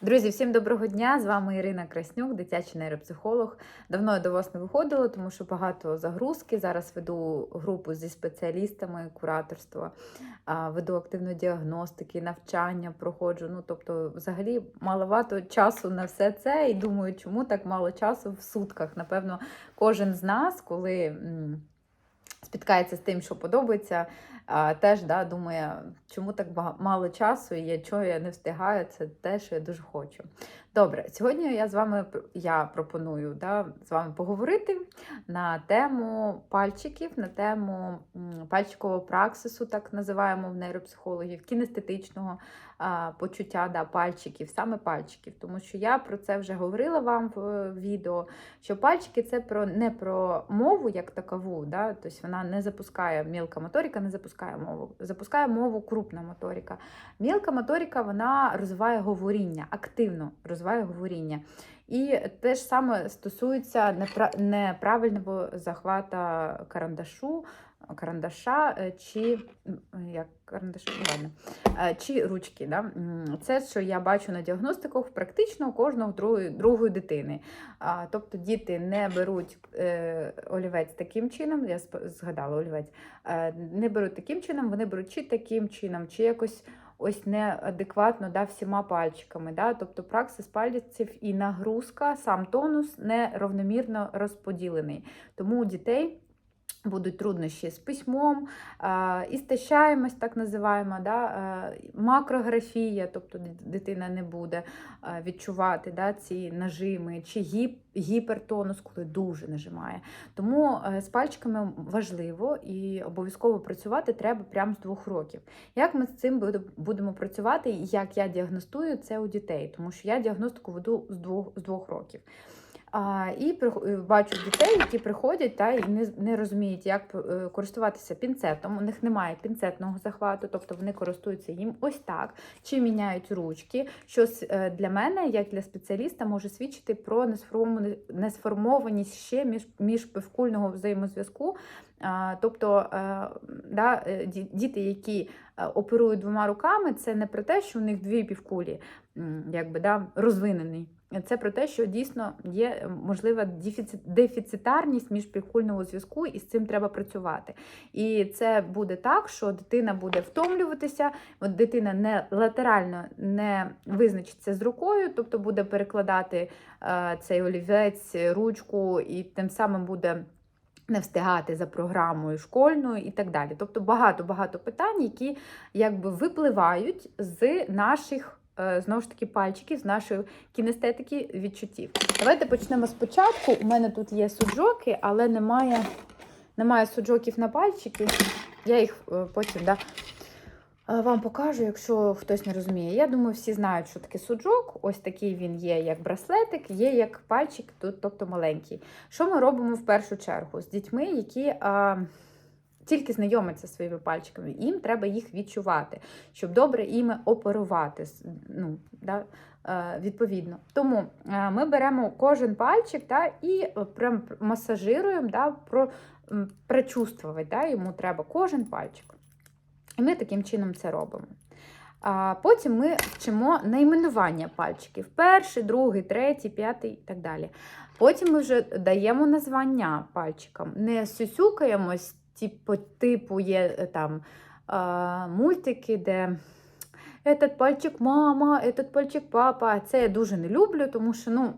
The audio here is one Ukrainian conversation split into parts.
Друзі, всім доброго дня! З вами Ірина Краснюк, дитячий нейропсихолог. Давно я до вас не виходила, тому що багато загрузки. Зараз веду групу зі спеціалістами кураторства, веду активної діагностики, навчання проходжу. Ну, тобто, взагалі, маловато часу на все це. І думаю, чому так мало часу в сутках. Напевно, кожен з нас, коли. Спіткається з тим, що подобається, а, теж да, думає, чому так мало часу і я чого я не встигаю, це те, що я дуже хочу. Добре, сьогодні я з вами я пропоную да, з вами поговорити на тему пальчиків, на тему пальчикового праксису, так називаємо в нейропсихологів, кінестетичного а, почуття да, пальчиків, саме пальчиків. Тому що я про це вже говорила вам в е, відео, що пальчики це про не про мову як такову, да, тобто вона не запускає мілка моторика, не запускає мову, запускає мову крупна моторика. Мілка моторика вона розвиває говоріння, активно розвиває говоріння. І те ж саме стосується неправильного захвата карандашу, карандаша е, чи як карандашу, ну, ладно, Е, чи ручки. Да? Це, що я бачу на діагностиках практично кожного другої, другої дитини. Тобто діти не беруть е, олівець таким чином, я згадала олівець, не беруть таким чином, вони беруть чи таким чином, чи якось ось неадекватно да, всіма пальчиками. Да? Тобто праксис пальців і нагрузка, сам тонус неравномірно розподілений. Тому у дітей. Будуть труднощі з письмом, істощаємость, так називаємо, да, макрографія, тобто дитина не буде відчувати да, ці нажими, чи гіп, гіпертонус, коли дуже нажимає. Тому е, з пальчиками важливо і обов'язково працювати треба прямо з двох років. Як ми з цим будемо працювати, як я діагностую це у дітей, тому що я діагностику веду з двох, з двох років. А, і е, бачу дітей, які приходять та і не, не розуміють, як е, користуватися пінцетом. У них немає пінцетного захвату, тобто вони користуються їм ось так, чи міняють ручки. Що с- е, для мене, як для спеціаліста, може свідчити про несформовані- несформованість ще між, міжпівкульного взаємозв'язку. Тобто да, діти, які оперують двома руками, це не про те, що у них дві півкулі якби, да, розвинені. Це про те, що дійсно є е, можлива дефіцит, дефіцитарність міжпівкульного зв'язку, і з цим треба працювати. І це буде так, що дитина буде втомлюватися, дитина не латерально не визначиться з рукою, тобто буде перекладати е, цей олівець, ручку, і тим самим буде. Не встигати за програмою школьною і так далі. Тобто багато-багато питань, які якби випливають з наших знову ж таки пальчиків, з нашої кінестетики відчуттів. Давайте почнемо спочатку. У мене тут є суджоки, але немає, немає суджоків на пальчики. Я їх е, потім да, е, вам покажу, якщо хтось не розуміє. Я думаю, всі знають, що таке суджок. Ось такий він є як браслетик, є як пальчик, тут, тобто маленький. Що ми робимо в першу чергу з дітьми, які. Тільки знайомиться зі своїми пальчиками, їм треба їх відчувати, щоб добре іми оперувати. Ну, да, е, відповідно. Тому е, ми беремо кожен пальчик да, і е, прям масажируємо, да, про, прочувствувати, да, йому треба кожен пальчик. І ми таким чином це робимо. А потім ми вчимо найменування пальчиків: перший, другий, третій, п'ятий і так далі. Потім ми вже даємо названня пальчикам. Не сюсюкаємось, типу, типу є е, там мультики, де этот пальчик мама, этот пальчик папа. Це я дуже не люблю, тому що, ну.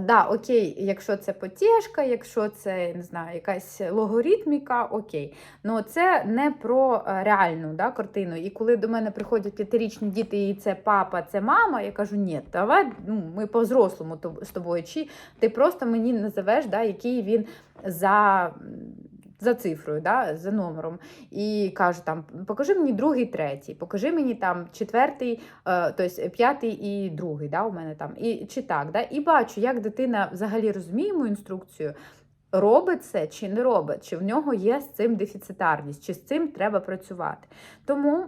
Да, окей, якщо це потєшка, якщо це не знаю, якась логоритміка, окей. Ну це не про е, реальну да, картину. І коли до мене приходять п'ятирічні діти, і це папа, це мама, я кажу, ні, давай ну, ми по-взрослому з тобою. Чи ти просто мені називеш, да, який він за. За цифрою, да, за номером, і кажу там: покажи мені другий, третій, покажи мені там четвертий, е, тобто п'ятий і другий, да, у мене там, і чи так, да, і бачу, як дитина взагалі розуміє мою інструкцію, робить це чи не робить, чи в нього є з цим дефіцитарність, чи з цим треба працювати. Тому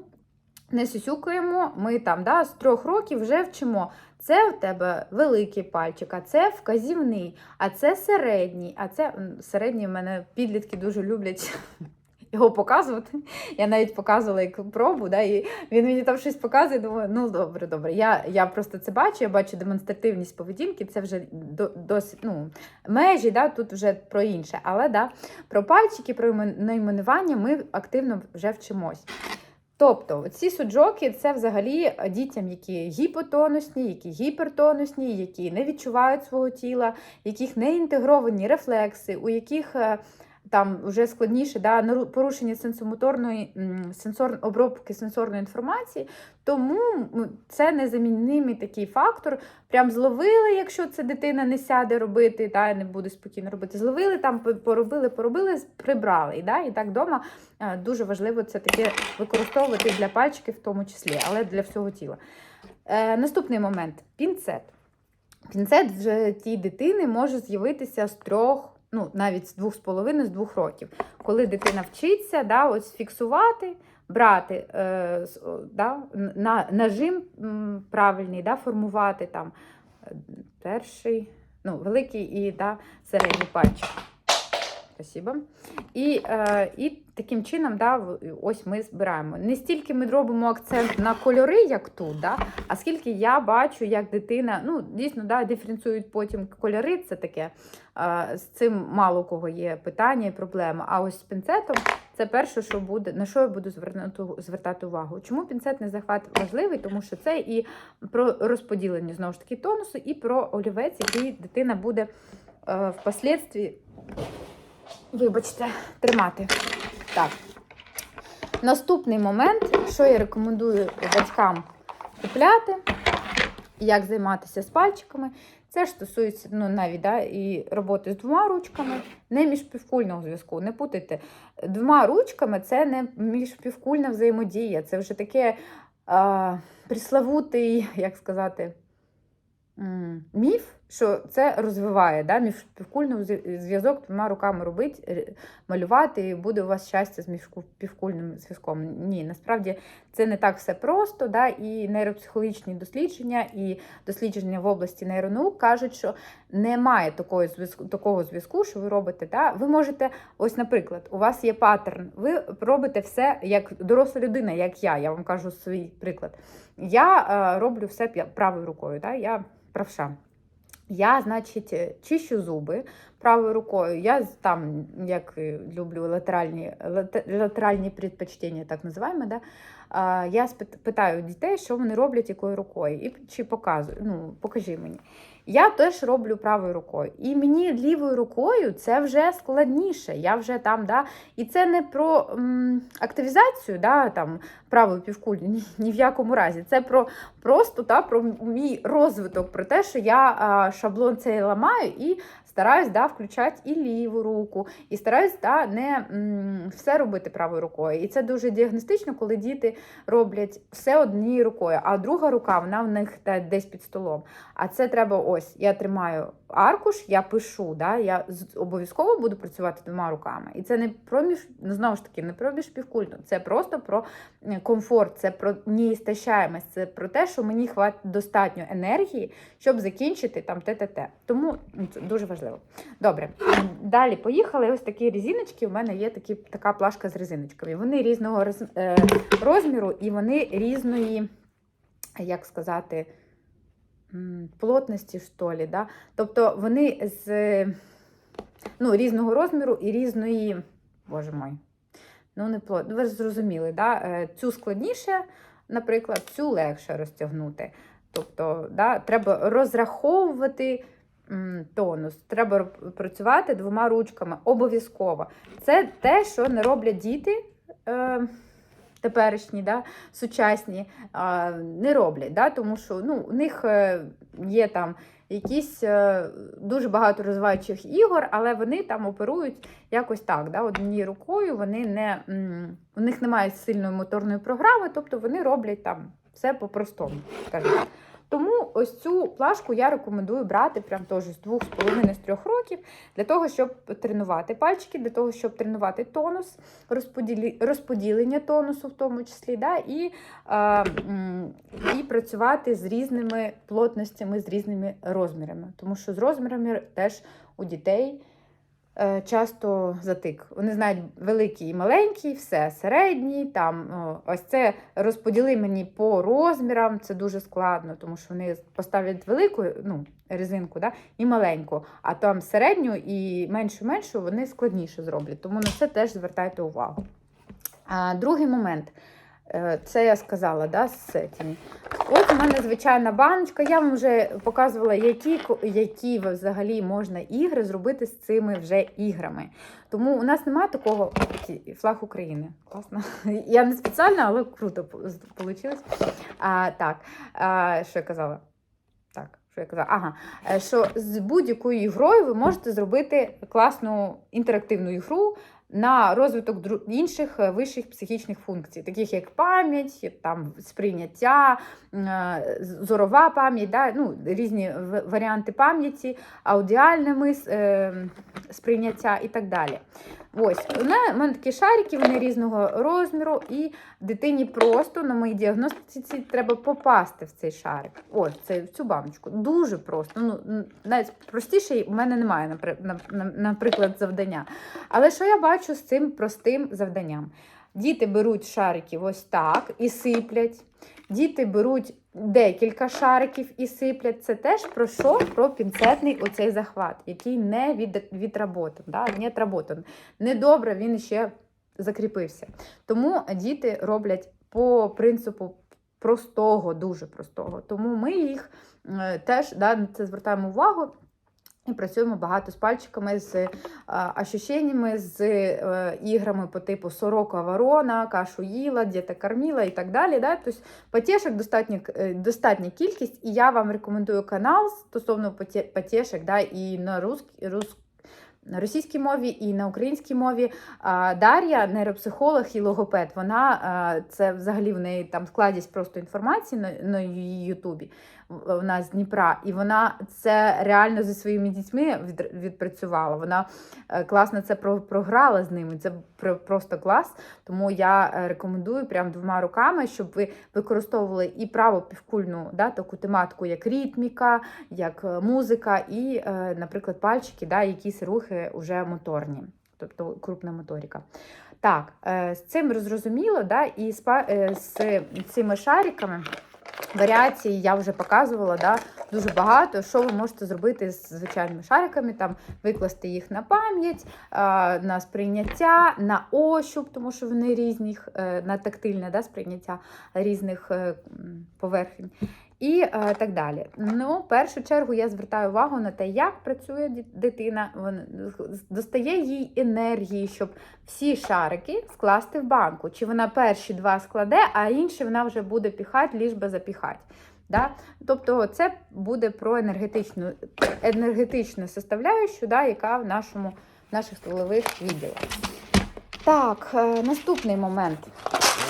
не сюсюкаємо, ми там да, з трьох років вже вчимо. Це в тебе великий пальчик, а це вказівний, а це середній, а це середній в мене підлітки дуже люблять його показувати. Я навіть показувала як пробу, да, і він мені там щось показує. Думаю, ну добре, добре. Я я просто це бачу, я бачу демонстративність поведінки, це вже до, досить ну, межі, да, тут вже про інше. Але да, про пальчики, про найменування ми активно вже вчимось. Тобто, ці суджоки це взагалі дітям, які гіпотонусні, які гіпертонусні, які не відчувають свого тіла, яких не інтегровані рефлекси, у яких е, там вже складніше да, порушення сенсомоторної сенсор, обробки сенсорної інформації. Тому це незамінний такий фактор. Прям зловили, якщо це дитина не сяде робити, та не буде спокійно робити. Зловили там, поробили, поробили, прибрали. Да, і так вдома е, дуже важливо це таке використовувати для пальчиків, в тому числі, але для всього тіла. Е, наступний момент пінцет. Пінцет в житті дитини може з'явитися з трьох, ну навіть з двох з половиною, з двох років. Коли дитина вчиться, да, ось фіксувати, брати е, да, на, нажим правильний, да, формувати там е, перший, ну, великий і да, середній пальчик. Спасибо. І, е, і таким чином, да, ось ми збираємо. Не стільки ми робимо акцент на кольори, як тут, да, а скільки я бачу, як дитина, ну, дійсно, да, диференціюють потім кольори, це таке. е, з цим мало у кого є питання і проблема. А ось з пінцетом це перше, що буде, на що я буду звертати, звертати увагу. Чому пінцет не захват важливий? Тому що це і про розподілення знову ж таки тонусу, і про олівець, який дитина буде е, впоследстві Вибачте, тримати. Так. Наступний момент, що я рекомендую батькам купляти, як займатися з пальчиками. Це ж стосується ну, навіть да, і роботи з двома ручками, не міжпівкульного зв'язку. Не путайте. Двома ручками це не міжпівкульна взаємодія. Це вже таке а, приславутий, як сказати, міф, що це розвиває да, міжпівкульний зв'язок двома руками робить, е, малювати, і буде у вас щастя з міжпівкульним зв'язком. Ні, насправді це не так все просто. Да, і нейропсихологічні дослідження, і дослідження в області нейронаук кажуть, що немає такої зв'язку, такого зв'язку, що ви робите. Да? Ви можете, ось, наприклад, у вас є паттерн, ви робите все як доросла людина, як я. Я вам кажу свій приклад. Я е, роблю все правою рукою, да? я правша. Я, значить, е, чищу зуби правою рукою. Я там, як люблю латеральні, латеральні предпочтення, так називаємо, да? я питаю дітей, що вони роблять якою рукою, і чи показую. Ну, покажи мені. Я теж роблю правою рукою. І мені лівою рукою це вже складніше. Я вже там, да, і це не про м, активізацію, да, там, правої півкулі, ні, ні в якому разі. Це про просто да, про мій розвиток, про те, що я а, шаблон цей ламаю і стараюсь да, включати і ліву руку, і стараюсь да, не м, все робити правою рукою. І це дуже діагностично, коли діти роблять все однією рукою, а друга рука вона в них та, десь під столом. А це треба ось. Я тримаю аркуш, я пишу. Да, я обов'язково буду працювати двома руками. І це не про між, ну, знову ж таки, не про міжпівкульну, це просто про комфорт, це про неістощаємость, це про те, що мені хватить достатньо енергії, щоб закінчити там те-те-те. Тому ну, це дуже важливо. Добре, далі поїхали. Ось такі резиночки. У мене є такі, така плашка з резиночками. Вони різного роз, е, розміру і вони різної, як сказати, плотності, що лі, да? Тобто вони з ну, різного розміру і різної, боже мой, ну не плот. Ви ж зрозуміли, да? Е, цю складніше, наприклад, цю легше розтягнути. Тобто, да, треба розраховувати тонус, треба працювати двома ручками обов'язково. Це те, що не роблять діти. Е, Теперішні, да, сучасні а, не роблять, да, тому що ну, у них е, є там якісь е, дуже багато розвиваючих ігор, але вони там оперують якось так. Да, однією рукою вони не, у них немає сильної моторної програми, тобто вони роблять там все по-простому. скажімо. Тому ось цю плашку я рекомендую брати прям теж з двох з половиною з трьох років для того, щоб тренувати пальчики, для того, щоб тренувати тонус, розподілення тонусу в тому числі, да, і, і працювати з різними плотностями, з різними розмірами. Тому що з розмірами теж у дітей часто затик. Вони знають великий і маленький, все середній. Там ось це розподіли мені по розмірам. Це дуже складно, тому що вони поставлять велику ну, резинку да, і маленьку, а там середню і меншу меншу вони складніше зроблять. Тому на це теж звертайте увагу. Другий момент. Е, Це я сказала, да, з цими. Ось у мене звичайна баночка. Я вам вже показувала, які, які взагалі можна ігри зробити з цими вже іграми. Тому у нас немає такого флаг України. Класно. Я не спеціально, але круто вийшло. А, так, а, що я казала? Так, що я казала? Ага, е, що з будь-якою ігрою ви можете зробити класну інтерактивну ігру на розвиток інших е, вищих психічних функцій, таких як пам'ять, там сприйняття, е, зорова пам'ять, да? ну, різні варіанти пам'яті, аудіальне мис, е, сприйняття і так далі. Ось, у мене, такі шарики, вони різного розміру, і дитині просто на моїй діагностиці треба попасти в цей шарик. Ось, це, в цю баночку. Дуже просто. Ну, навіть простіше у мене немає, напри- на- на- наприклад, завдання. Але що я бачу з цим простим завданням? Діти беруть шариків ось так і сиплять. Діти беруть декілька шариків і сиплять. Це теж про що? Про пінцетний оцей захват, який не від, відработан, да? не отработан. Недобре він ще закріпився. Тому діти роблять по принципу простого, дуже простого. Тому ми їх е, теж да, це звертаємо увагу. І працюємо багато з пальчиками, з е, ощущеннями, з е, іграми по типу сорока ворона, кашу їла, діта корміла і так далі. Да? Тобто потішок достатня, е, достатня кількість, і я вам рекомендую канал стосовно потішок да, і на русській, рус, на російській мові, і на українській мові. Дар'я, нейропсихолог і логопед, вона це взагалі в неї там складість просто інформації на, на Ютубі. Вона з Дніпра, і вона це реально зі своїми дітьми від, відпрацювала. Вона е, класно це про, програла з ними. Це про, просто клас. Тому я е, рекомендую прям двома руками, щоб ви використовували і право півкульну да, таку тематику, як ритміка, як е, музика, і, наприклад, пальчики, да, якісь рухи вже моторні, тобто крупна моторика. Так, з цим зрозуміло, да, і з цими шариками. Варіації я вже показувала да, дуже багато. Що ви можете зробити з звичайними шариками, там викласти їх на пам'ять, на сприйняття, на ощуп, тому що вони різних, е, на тактильне да, сприйняття різних е, поверхень. І е, так далі. Ну, в першу чергу я звертаю увагу на те, як працює дитина. Вон, достає їй енергії, щоб всі шарики скласти в банку. Чи вона перші два складе, а інші вона вже буде піхати, ліж би запіхати. Да? Тобто це буде про енергетичну, енергетичну составляющу, да, яка в нашому, в наших стволових відділах. Так, е, наступний момент.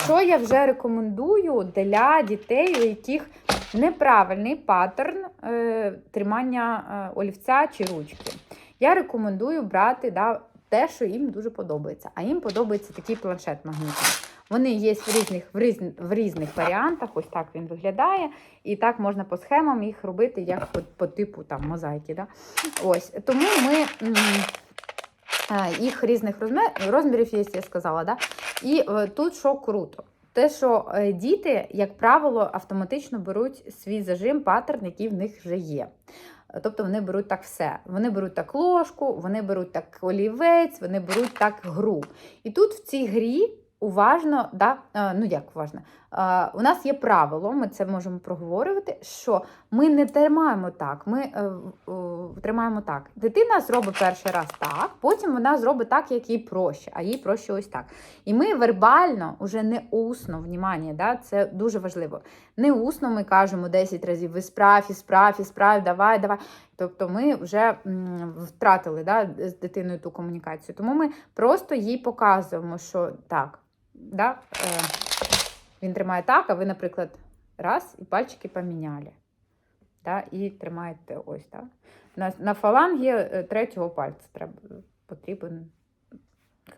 Що я вже рекомендую для дітей, у яких неправильний паттерн е, тримання е, олівця чи ручки? Я рекомендую брати да, те, що їм дуже подобається. А їм подобається такий планшет магнітний. Вони є в різних, в, різних, в різних варіантах, ось так він виглядає. І так можна по схемам їх робити, як по, по типу там, мозаїки. Да? Ось. Тому ми е, їх різних розмір, розмірів є, я сказала. Да? І тут що круто. Те, що е, діти, як правило, автоматично беруть свій зажим, паттерн, який в них вже є. Тобто вони беруть так все. Вони беруть так ложку, вони беруть так олівець, вони беруть так гру. І тут в цій грі уважно, да, е, ну як уважно, у нас є правило, ми це можемо проговорювати, що ми не тримаємо так, ми е, е, тримаємо так. Дитина зробить перший раз так, потім вона зробить так, як їй проще, а їй проще ось так. І ми вербально, уже не усно, внимання, да, це дуже важливо. Не усно ми кажемо 10 разів, ви справ, і справ, і справ, давай, давай. Тобто ми вже втратили да, з дитиною ту комунікацію. Тому ми просто їй показуємо, що так, да, е, він тримає так, а ви, наприклад, раз і пальчики поміняли. Да, і тримаєте ось так. На, на фалангі е, третього пальця треба, потрібен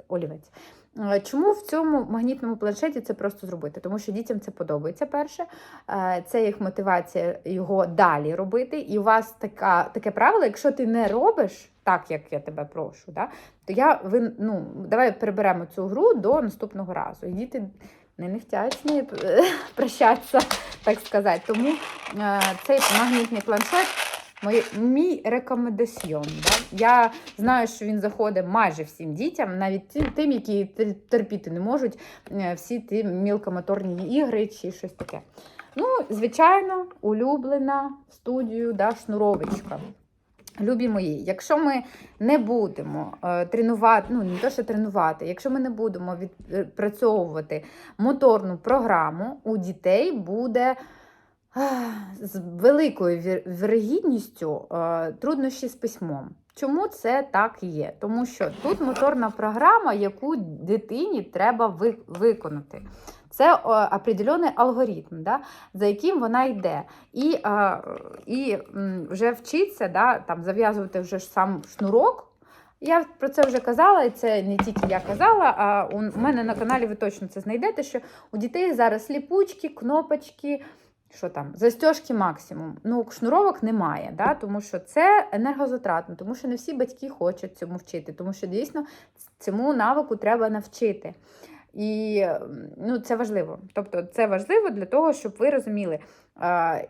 олівець. Е, Чому в цьому магнітному планшеті це просто зробити? Тому що дітям це подобається перше, Е, це їх мотивація його далі робити. І у вас така, таке правило, якщо ти не робиш так, як я тебе прошу, да, то я ви, ну, давай переберемо цю гру до наступного разу. І діти не нехтять з нею е, прощатися, так сказати. Тому е, цей магнітний планшет. Мій, мій рекомендаціон. Да? Я знаю, що він заходить майже всім дітям, навіть тим, які терпіти не можуть е, всі ті мілкомоторні ігри чи щось таке. Ну, звичайно, улюблена студію да, шнуровочка. Любі мої, якщо ми не будемо е, тренувати, ну не то, що тренувати, якщо ми не будемо відпрацьовувати моторну програму, у дітей буде Ах, з великою вірогідністю е, труднощі з письмом. Чому це так є? Тому що тут моторна програма, яку дитині треба ви- виконати. Це е, определений алгоритм, да, за яким вона йде. І, е, і вже вчиться да, там, зав'язувати вже сам шнурок. Я про це вже казала, і це не тільки я казала, а у мене на каналі ви точно це знайдете, що у дітей зараз ліпучки, кнопочки, що там, застежки максимум. Ну, шнуровок немає, да? тому що це енергозатратно, тому що не всі батьки хочуть цьому вчити, тому що дійсно цьому навику треба навчити. І ну, це важливо. Тобто, це важливо для того, щоб ви розуміли,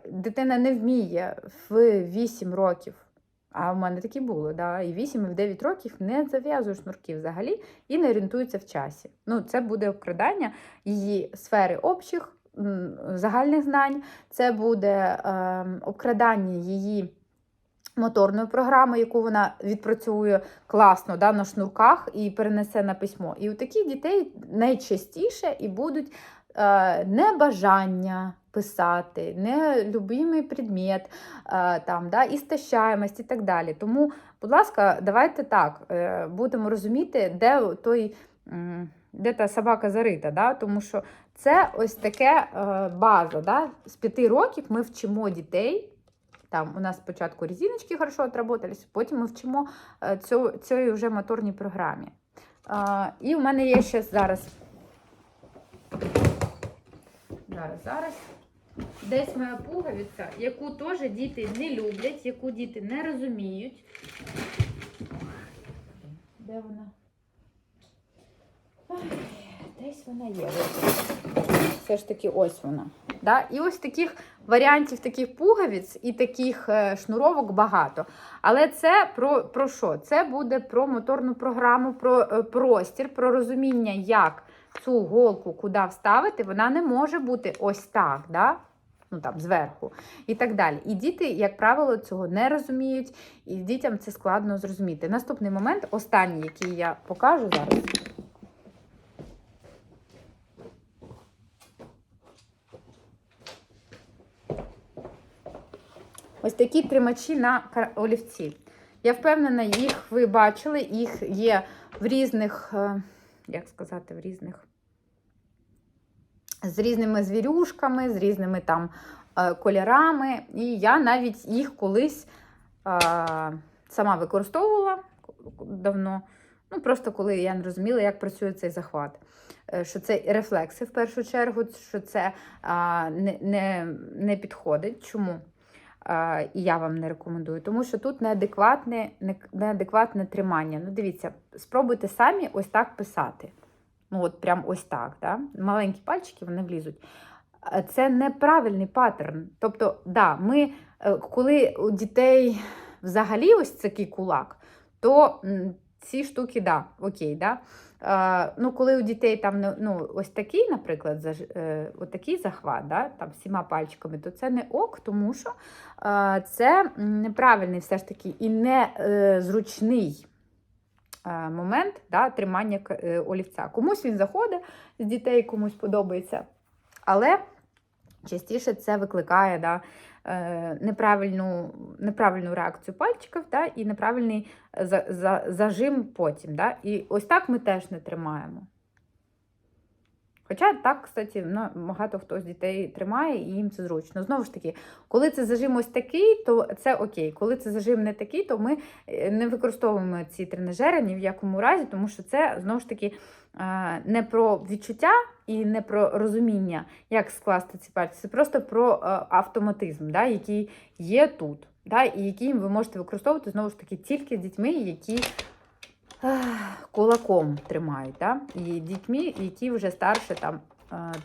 дитина не вміє в 8 років. А в мене такі було, да, і 8, і в 9 років не зав'язує шнурки взагалі і не орієнтується в часі. Ну, це буде обкрадання її сфери общих, загальних знань, це буде е, обкрадання її моторної програми, яку вона відпрацює класно да, на шнурках і перенесе на письмо. І у таких дітей найчастіше і будуть е, небажання писати, нелюбимий предмет, е, там, да, істощаємость і так далі. Тому, будь ласка, давайте так е, будемо розуміти, де той. Де та собака зарита, да? тому що це ось таке е, база. Да? З п'яти років ми вчимо дітей. Там у нас спочатку резиночки хорошо отработались, потім ми вчимо е, цю, цієї вже моторній програмі. Е, і у мене є ще зараз. Зараз, зараз. Десь моя пуговиця, яку теж діти не люблять, яку діти не розуміють. Де вона? Ой, десь вона є. Все ж таки, ось вона. Да? І ось таких варіантів таких пуговиць і таких е, шнуровок багато. Але це про, про що? Це буде про моторну програму, про е, простір, про розуміння, як цю голку куди вставити. Вона не може бути ось так. Да? Ну там зверху і так далі. І діти, як правило, цього не розуміють, і дітям це складно зрозуміти. Наступний момент, останній, який я покажу зараз. Ось такі тримачі на олівці. Я впевнена, їх ви бачили, їх є в різних, е, як сказати, в різних. З різними звірюшками, з різними там е, кольорами. І я навіть їх колись е, сама використовувала давно. Ну, просто коли я не розуміла, як працює цей захват. Що це рефлекси в першу чергу, що це а, не, не, не підходить. Чому? І я вам не рекомендую, тому що тут неадекватне, неадекватне тримання. Ну, дивіться, спробуйте самі ось так писати. Ну, от прям ось так. Да? Маленькі пальчики вони влізуть. Це неправильний паттерн. Тобто, да, ми, е, коли у дітей взагалі ось такий кулак, то ці штуки, да, окей, да. Е, ну, коли у дітей там ну, ось такий, наприклад, е, такий захват, да, там всіма пальчиками, то це не ок, тому що е, це неправильний все ж таки і незручний е, момент да, тримання е, олівця. Комусь він заходить з дітей, комусь подобається. Але частіше це викликає да, е, неправильну, неправильну реакцію пальчиків да, і неправильний за, зажим потім. Да? І ось так ми теж не тримаємо. Хоча так, кстати, ну, багато хто з дітей тримає і їм це зручно. Знову ж таки, коли це зажим ось такий, то це окей. Коли це зажим не такий, то ми е, не використовуємо ці тренажери ні в якому разі, тому що це знову ж таки е, не про відчуття і не про розуміння, як скласти ці пальці. Це просто про е, автоматизм, да, який є тут, да, і який ви можете використовувати знову ж таки тільки з дітьми, які кулаком тримають, да, і дітьми, які вже старше там.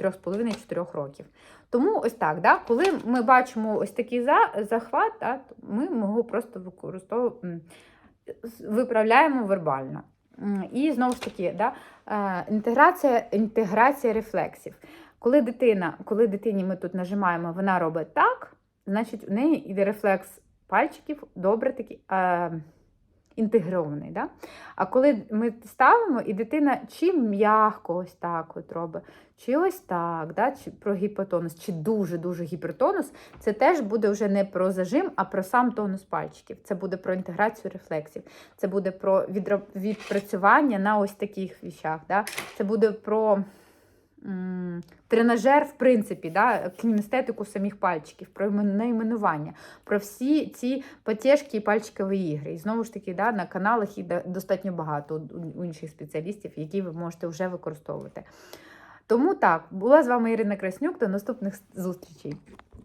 3,5-4 років. Тому ось так, да, коли ми бачимо ось такий за, захват, да, ми його просто використовуємо, виправляємо вербально. І знову ж таки, да, е, інтеграція, інтеграція рефлексів. Коли дитина, коли дитині ми тут нажимаємо, вона робить так, значить у неї йде рефлекс пальчиків добре такий е, інтегрований. Да? А коли ми ставимо, і дитина чи м'яко ось так от робить, чи ось так, да? чи про гіпотонус, чи дуже-дуже гіпертонус, це теж буде вже не про зажим, а про сам тонус пальчиків. Це буде про інтеграцію рефлексів, це буде про відпрацювання на ось таких віщах. Да? Це буде про тренажер, в принципі, да? кінестетику самих пальчиків, про найменування, про всі ці потяжкі і пальчикові ігри. І знову ж таки, да, на каналах і достатньо багато у- інших спеціалістів, які ви можете вже використовувати. Тому так, була з вами Ірина Краснюк. До наступних зустрічей.